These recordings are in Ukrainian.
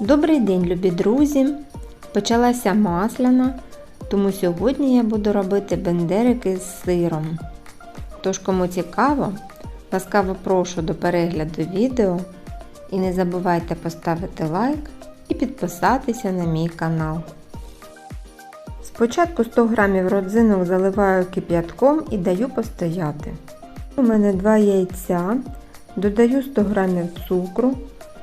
Добрий день, любі друзі! Почалася масляна, тому сьогодні я буду робити бендерики з сиром. Тож, кому цікаво, ласкаво прошу до перегляду відео і не забувайте поставити лайк і підписатися на мій канал. Спочатку 100 г родзинок заливаю кип'ятком і даю постояти. У мене 2 яйця, додаю 100 г цукру,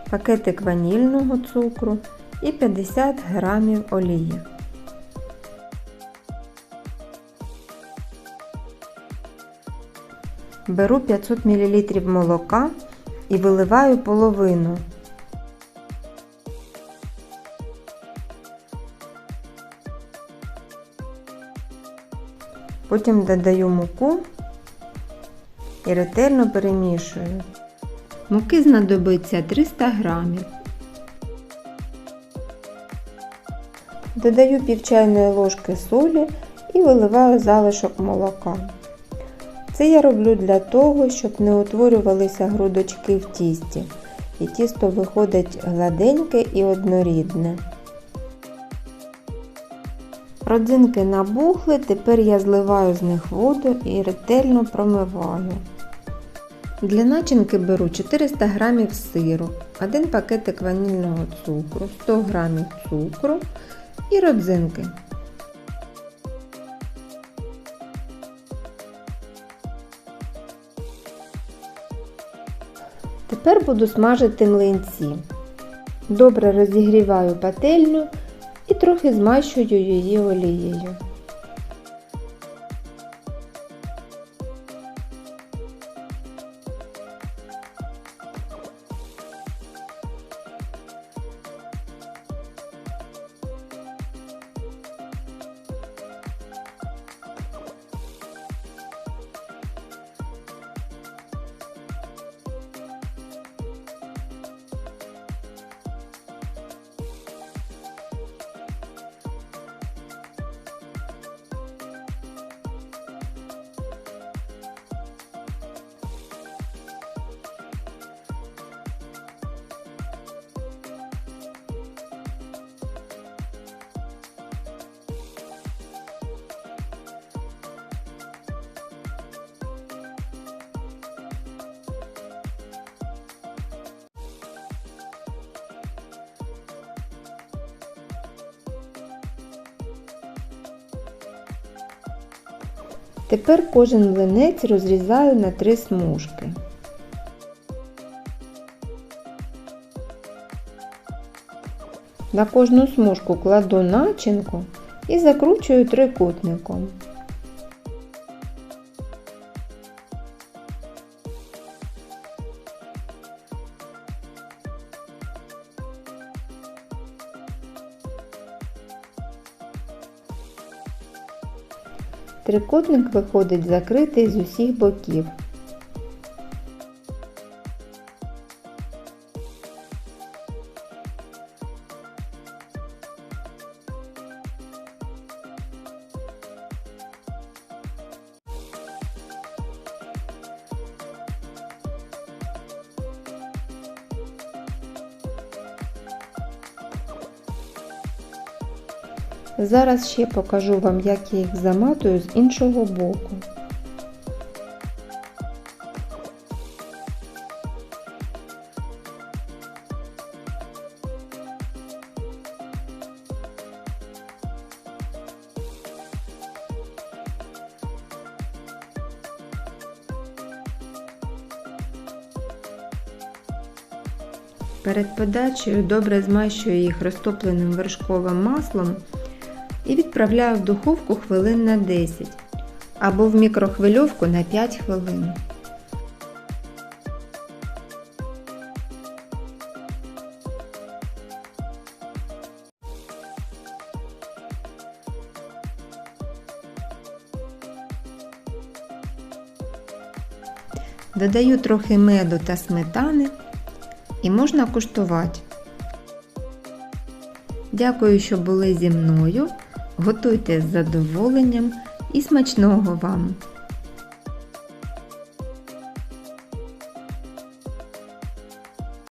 пакетик ванільного цукру і 50 г олії. Беру 500 мл молока і виливаю половину. Потім додаю муку і ретельно перемішую. Муки знадобиться 300 грамів. Додаю пів чайної ложки солі і виливаю залишок молока. Це я роблю для того, щоб не утворювалися грудочки в тісті, і тісто виходить гладеньке і однорідне. Родзинки набухли, тепер я зливаю з них воду і ретельно промиваю. Для начинки беру 400 г сиру, 1 пакетик ванільного цукру, 100 г цукру і родзинки. Тепер буду смажити млинці. Добре розігріваю пательню і трохи змащую її олією. Тепер кожен млинець розрізаю на три смужки. На кожну смужку кладу начинку і закручую трикутником. Трикутник виходить закритий з усіх боків. Зараз ще покажу вам, як я їх заматую з іншого боку. Перед подачею добре змащую їх розтопленим вершковим маслом і відправляю в духовку хвилин на 10 або в мікрохвильовку на 5 хвилин. Додаю трохи меду та сметани і можна куштувати. Дякую, що були зі мною. Готуйте з задоволенням і смачного вам!